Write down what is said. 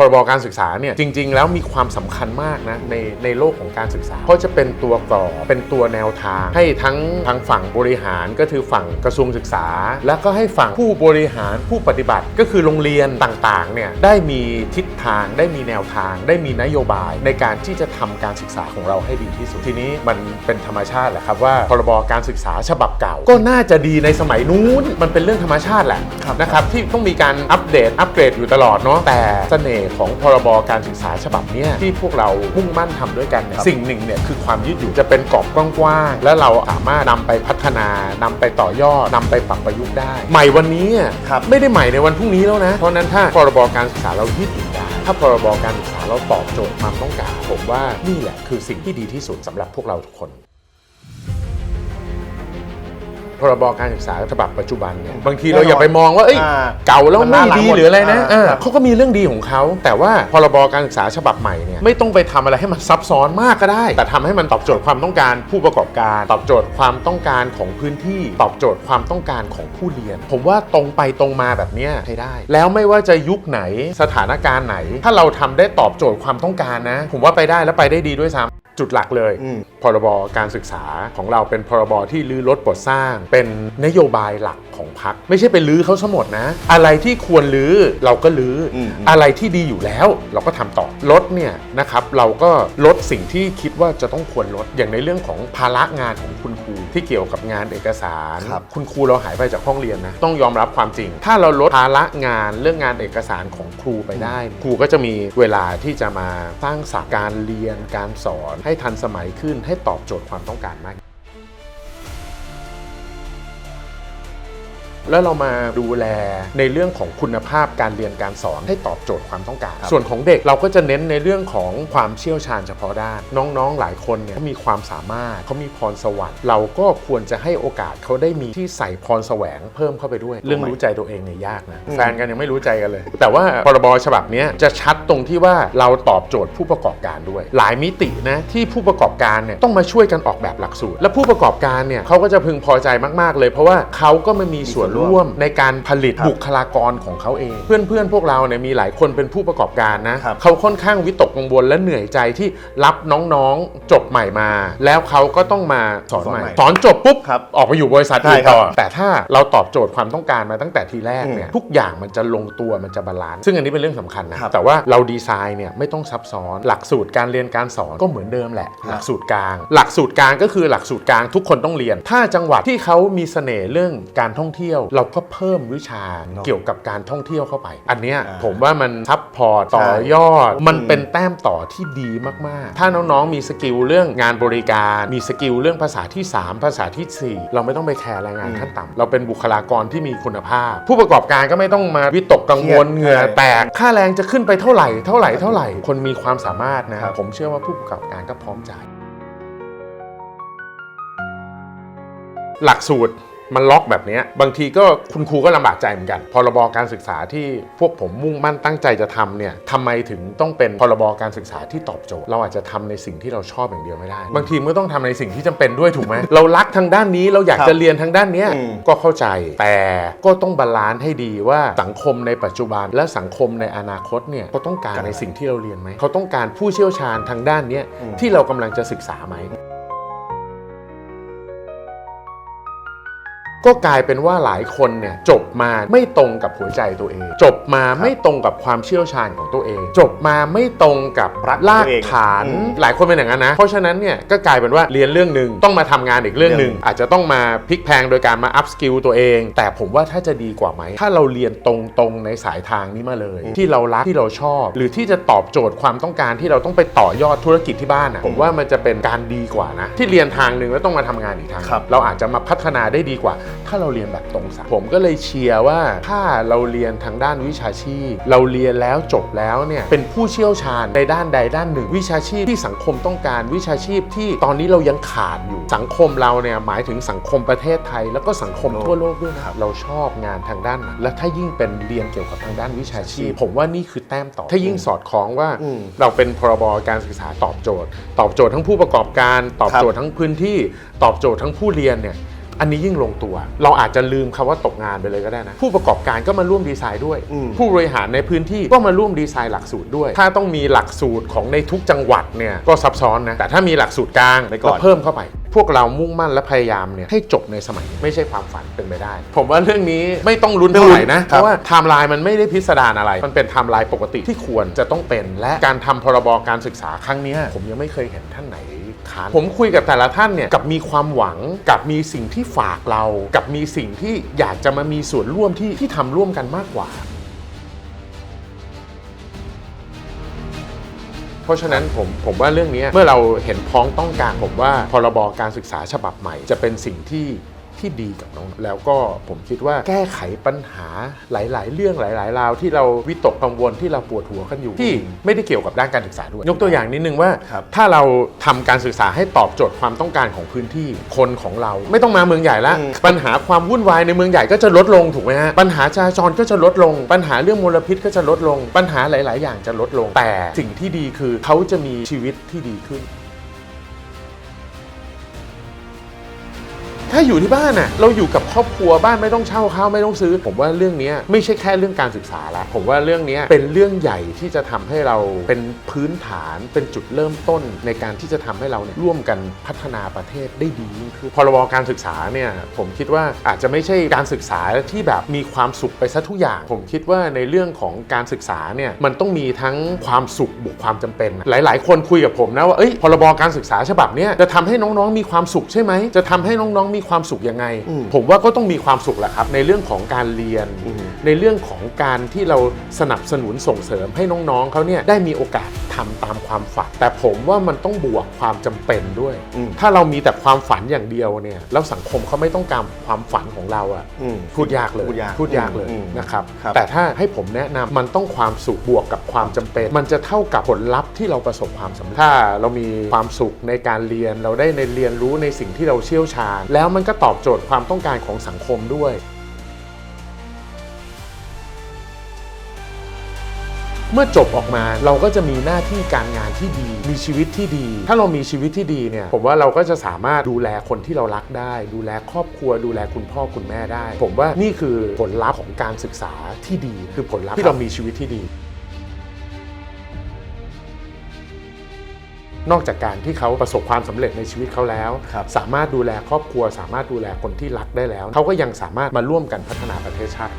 พรบการศึกษาเนี่ยจริง ๆ แล้วมีความสำคัญมากนะในในโลกของการศึกษา เพราะจะเป็นตัวกรอบเป็นตัวแนวทาง ให้ทั้งทางฝั่งบริหารก็คือฝั่งกระทรวงศึกษา แล้วก็ให้ฝั่งผู้บริหารผู้ปฏิบัติก็คือโรงเรียนต่างๆเนี่ยได้มีทิศทางได้มีแนวทาง ได้มีนโยบายในการที่จะทำการศึกษาของเราให้ดีที่สุดทีนี้มันเป็นธรรมชาติแหละครับว่าพรบการศึกษาฉบับเก่า ก็น่าจะดีในสมัยนู้นมันเป็นเรื่องธรรมชาติแหละนะครับที่ต้องมีการอัปเดตอัปเกรดอยู่ตลอดเนาะแต่เสน่หของพรบการศึกษาฉบับเนี้ยที่พวกเรามุ่งมั่นทำด้วยกันเนี่ยสิ่งหนึ่งเนี่ยคือความยืดหยุ่นจะเป็นกรอบกว้างๆและเราสามารถนำไปพัฒนานำไปต่อยอดนำไปปรับประยุกต์ได้ ใหม่วันนี้อะครับไม่ได้ใหม่ในวันพรุ่งนี้แล้วนะเพราะฉะนั้นถ้าพรบการศึกษาเรายืดหยุ่นได้ถ้าพรบการศึกษาเราตอบโจทย์ความต้องการ ผมว่านี่แหละคือสิ่งที่ดีที่สุดสำหรับพวกเราทุกคน พรบการศึกษาฉบับปัจจุบันเนี่ยบางทีเราอย่าไปมองว่าเอ้ยอ่าเก่าแล้วมันไม่น่ารักดีหมดหรืออะไรนะอ่าเออเขาก็มีเรื่องดีของเขาแต่ว่าพรบการศึกษาฉบับใหม่เนี่ยไม่ต้องไปทำอะไรให้มันซับซ้อนมากก็ได้ แต่ทำให้มันตอบโจทย์ความต้องการผู้ประกอบการ ตอบโจทย์ความต้องการของพื้นที่ ตอบโจทย์ความต้องการของผู้เรียน ผมว่าตรงไปตรงมาแบบเนี้ยใช้ได้ แล้วไม่ว่าจะยุคไหนสถานการณ์ไหน ถ้าเราทำได้ตอบโจทย์ความต้องการนะ ผมว่าไปได้และไปได้ดีด้วยซ้ำ จุดหลักเลยอืมพรบการศึกษาของเราเป็นพรบที่ลื้อลดบทสร้าง เป็นนโยบายหลักของพรรคไม่ใช่ไปลื้อเขาซะหมดนะ อะไรที่ควรลื้อเราก็ลื้ออมอะไรที่ดีอยู่แล้ว เราก็ทำต่อลดเนี่ยนะครับเราก็ลดสิ่งที่คิดว่าจะต้องควรลดอย่างในเรื่องของภาระงานของคุณครู ที่เกี่ยวกับงานเอกสาร ครับ คุณครูเราหายไปจากห้องเรียนนะ ต้องยอมรับความจริง ถ้าเราลดภาระงานเรื่องงานเอกสารของครูไปได้ ครูก็จะมีเวลาที่จะมาสร้างสรรค์การเรียนการสอน ให้ทันสมัยขึ้นให้ตอบโจทย์ความต้องการมาก แล้วเรามาดูแลในเรื่องของคุณภาพการเรียนการสอนให้ตอบโจทย์ความต้องการ ส่วนของเด็กเราก็จะเน้นในเรื่องของความเชี่ยวชาญเฉพาะด้าน น้องๆ หลายคนเนี่ยเขามีความสามารถเขามีพรสวรรค์ เราก็ควรจะให้โอกาสเขาได้มีที่ใส่พรแสวงเพิ่มเข้าไปด้วย เรื่องรู้ใจตัวเองเนี่ยยากนะแฟนกันยังไม่รู้ใจกันเลย แต่ว่าพรบฉบับเนี้ยจะชัดตรงที่ว่าเราตอบโจทย์ผู้ประกอบการด้วย หลายมิตินะที่ผู้ประกอบการเนี่ยต้องมาช่วยกันออกแบบหลักสูตร และผู้ประกอบการเนี่ยเขาก็จะพึงพอใจมากๆเลย เพราะว่าเขาก็ไม่มีส่วนร่วมในการผลิตครับบุคลากรของเขาเอง เพื่อนๆพวกเราเนี่ยมีหลายคนเป็นผู้ประกอบการนะครับเขาค่อนข้างวิตกกังวลและเหนื่อยใจที่รับน้องๆจบใหม่มา แล้วเขาก็ต้องมาสอนใหม่สอนใหม่สอนจบปุ๊บครับออกไปอยู่บริษัทใช่อื่นครับต่อแต่ถ้าเราตอบโจทย์ความต้องการมาตั้งแต่ทีแรกเนี่ยทุกอย่างมันจะลงตัวมันจะบาลานซ์ซึ่งอันนี้เป็นเรื่องสำคัญนะครับแต่ว่าเราดีไซน์เนี่ยไม่ต้องซับซ้อน หลักสูตรการเรียนการสอนก็เหมือนเดิมแหละ หลักสูตรกลาง หลักสูตรกลางก็คือหลักสูตรกลางทุกคนต้องเรียน ถ้าจังหวัดที่เขามีเสน่ห์เรื่องการท่องเที่ยวเราก็เพิ่มวิชาเนอะเกี่ยวกับการท่องเที่ยวเข้าไป อันเนี้ยอ่าผมว่ามันซับพอร์ตต่อยอด มันเป็นแต้มต่อที่ดีมากๆ ถ้าน้องๆมีสกิลเรื่องงานบริการ มีสกิลเรื่องภาษาที่ 3 ภาษาทีสี่4 เราไม่ต้องไปแคร์แรงงานขั้นต่ำเราเป็นบุคลากรที่มีคุณภาพ ผู้ประกอบการก็ไม่ต้องมาวิตกกังวลเครียดเหงื่อใช่แตกค่าแรงจะขึ้นไปเท่าไหร่เท่าไหร่เท่าไหร่คนมีความสามารถนะครับผมเชื่อว่าผู้ประกอบการก็พร้อมจ่ายหลักสูตร มันล็อกแบบเนี้ยบางทีก็คุณครูก็ลำบากใจเหมือนกัน พรบการศึกษาที่พวกผมมุ่งมั่นตั้งใจจะทำเนี่ยทำไมถึงต้องเป็นพรบการศึกษาที่ตอบโจทย์ เราอาจจะทำในสิ่งที่เราชอบอย่างเดียวไม่ได้ บางทีมันก็ต้องทำในสิ่งที่จำเป็นด้วยถูกไหมเรารักทางด้านนี้เราอยากครับจะเรียนทางด้านเนี้ยอืมก็เข้าใจ แต่ก็ต้องบาลานซ์ให้ดีว่าสังคมในปัจจุบันและสังคมในอนาคตเนี่ยเขาต้องการในสิ่งที่เราเรียนไหมเขาต้องการผู้เชี่ยวชาญทางด้านเนี้ยที่เรากำลังจะศึกษาไหม ก็กลายเป็นว่าหลายคนเนี่ยจบมาไม่ตรงกับหัวใจตัวเอง จบมาไม่ตรงกับความเชี่ยวชาญของตัวเอง จบมาไม่ตรงกับรักรากตัวเองฐานอืมหลายคนเป็นอย่างนั้นนะ เพราะฉะนั้นเนี่ยก็กลายเป็นว่าเรียนเรื่องหนึ่งต้องมาทำงานอีกเรื่องหนึ่งเรื่องอาจจะต้องมาพลิกแพลงโดยการมาอัพสกิลตัวเอง แต่ผมว่าถ้าจะดีกว่าไหม ถ้าเราเรียนตรงๆในสายทางนี้มาเลย ที่เรารักที่เราชอบ หรือที่จะตอบโจทย์ความต้องการที่เราต้องไปต่อยอดธุรกิจที่บ้านอะผมว่ามันจะเป็นการดีกว่านะ ที่เรียนทางหนึ่งแล้วต้องมาทำงานอีกทางครับเราอาจจะมาพัฒนาได้ดีกว่าถ้าเราเรียนแบบตรงสายผมก็เลยเชียร์ว่าถ้าเราเรียนทางด้านวิชาชีพ เราเรียนแล้วจบแล้วเนี่ยเป็นผู้เชี่ยวชาญในด้านใดด้านหนึ่ง วิชาชีพที่สังคมต้องการวิชาชีพที่ตอนนี้เรายังขาดอยู่สังคมเราเนี่ยหมายถึงสังคมประเทศไทย แล้วก็สังคมทั่วโลกด้วยนะเราชอบงานทางด้านนั้นและถ้ายิ่งเป็นเรียนเกี่ยวกับทางด้านวิชาชีพ ผมว่านี่คือแต้มต่อ ถ้ายิ่งสอดคล้องว่าอืมเราเป็นพรบการศึกษาตอบโจทย์ ตอบโจทย์ทั้งผู้ประกอบการ ตอบโจทย์ทั้งพื้นที่ ตอบโจทย์ทั้งผู้เรียนเนี่ย อันนี้ยิ่งลงตัว เราอาจจะลืมคำว่าตกงานไปเลยก็ได้นะ ผู้ประกอบการก็มาร่วมดีไซน์ด้วยอืมผู้บริหารในพื้นที่ก็มาร่วมดีไซน์หลักสูตรด้วย ถ้าต้องมีหลักสูตรของในทุกจังหวัดเนี่ยก็ซับซ้อนนะ แต่ถ้ามีหลักสูตรกลางไปก่อนเพิ่มเข้าไป พวกเรามุ่งมั่นและพยายามเนี่ยให้จบในสมัยนี้ไม่ใช่ความฝันเป็นไปได้ ผมว่าเรื่องนี้ไม่ต้องลุ้นเท่าไหร่นะ เพราะว่าไทม์ไลน์มันไม่ได้พิสดารอะไร มันเป็นไทม์ไลน์ปกติที่ควรจะต้องเป็น และการทำพรบการศึกษาครั้งเนี้ยผมยังไม่เคยเห็นท่านไหน ค้าน ผมคุยกับแต่ละท่านเนี่ยกับมีความหวังกับมีสิ่งที่ฝากเรา กับมีสิ่งที่อยากจะมามีส่วนร่วมที่ที่ทำร่วมกันมากกว่า เพราะฉะนั้นผมผมว่าเรื่องนี้เมื่อเราเห็นพ้องต้องการผมว่าพรบการศึกษาฉบับใหม่จะเป็นสิ่งที่ ที่ดีกับน้องแล้วก็ผมคิดว่าแก้ไขปัญหาหลาย ๆ เรื่องหลาย ๆ ราว ที่เราวิตกกังวลที่เราปวดหัวกันอยู่ที่ไม่ได้เกี่ยวกับด้านการศึกษาด้วย ยกตัวอย่างนิดนึงว่าครับถ้าเราทำการศึกษาให้ตอบโจทย์ความต้องการของพื้นที่คนของเรา ไม่ต้องมาเมืองใหญ่แล้วอืมปัญหาความวุ่นวายในเมืองใหญ่ก็จะลดลงถูกไหมฮะปัญหาจราจรก็จะลดลง ปัญหาเรื่องมลพิษก็จะลดลง ปัญหาหลาย ๆ อย่างจะลดลงแต่สิ่งที่ดีคือเขาจะมีชีวิตที่ดีขึ้น ถ้าอยู่ที่บ้านน่ะเราอยู่กับครอบครัวบ้านไม่ต้องเช่าข้าวไม่ต้องซื้อ ผมว่าเรื่องนี้ไม่ใช่แค่เรื่องการศึกษาละผมว่าเรื่องนี้เป็นเรื่องใหญ่ที่จะทำให้เราเป็นพื้นฐานเป็นจุดเริ่มต้นในการที่จะทำให้เราเนี่ยร่วมกันพัฒนาประเทศได้ดียิ่งขึ้นพรบการศึกษาเนี่ยผมคิดว่าอาจจะไม่ใช่การศึกษาที่แบบมีความสุขไปซะทุกอย่าง ผมคิดว่าในเรื่องของการศึกษาเนี่ยมันต้องมีทั้งความสุขบวกความจำเป็น หลาย ๆ คนคุยกับผมนะว่าเอ้ยพรบการศึกษาฉบับเนี้ยจะทำให้น้องๆมีความสุขใช่ไหมจะทำให้น้องๆมีความสุขยังไงอืมผมว่าก็ต้องมีความสุขแหละครับ ในเรื่องของการเรียนอืมในเรื่องของการที่เราสนับสนุนส่งเสริมให้น้องๆเขาเนี่ยได้มีโอกาส ทำตามความฝัน แต่ผมว่ามันต้องบวกความจำเป็นด้วยอืมถ้าเรามีแต่ความฝันอย่างเดียวเนี่ยแล้วสังคมเขาไม่ต้องการความฝันของเราอะอืมพูดยากเลยพูดยากพูดยากเลยอืมนะครับครับแต่ถ้าให้ผมแนะนำมันต้องความสุขบวกกับความจำเป็น มันจะเท่ากับผลลัพธ์ที่เราประสบความสำเร็จถ้าเรามีความสุขในการเรียนเราได้ในเรียนรู้ในสิ่งที่เราเชี่ยวชาญ แล้วมันก็ตอบโจทย์ความต้องการของสังคมด้วย เมื่อจบออกมาเราก็จะมีหน้าที่การงานที่ดี มีชีวิตที่ดี ถ้าเรามีชีวิตที่ดีเนี่ยผมว่าเราก็จะสามารถดูแลคนที่เรารักได้ ดูแลครอบครัว ดูแลคุณพ่อคุณแม่ได้ ผมว่านี่คือผลลัพธ์ของการศึกษาที่ดี คือผลลัพธ์ที่เรามีชีวิตที่ดี นอกจากการที่เขาประสบความสำเร็จในชีวิตเขาแล้วครับสามารถดูแลครอบครัว สามารถดูแลคนที่รักได้แล้ว เขาก็ยังสามารถมาร่วมกันพัฒนาประเทศชาติ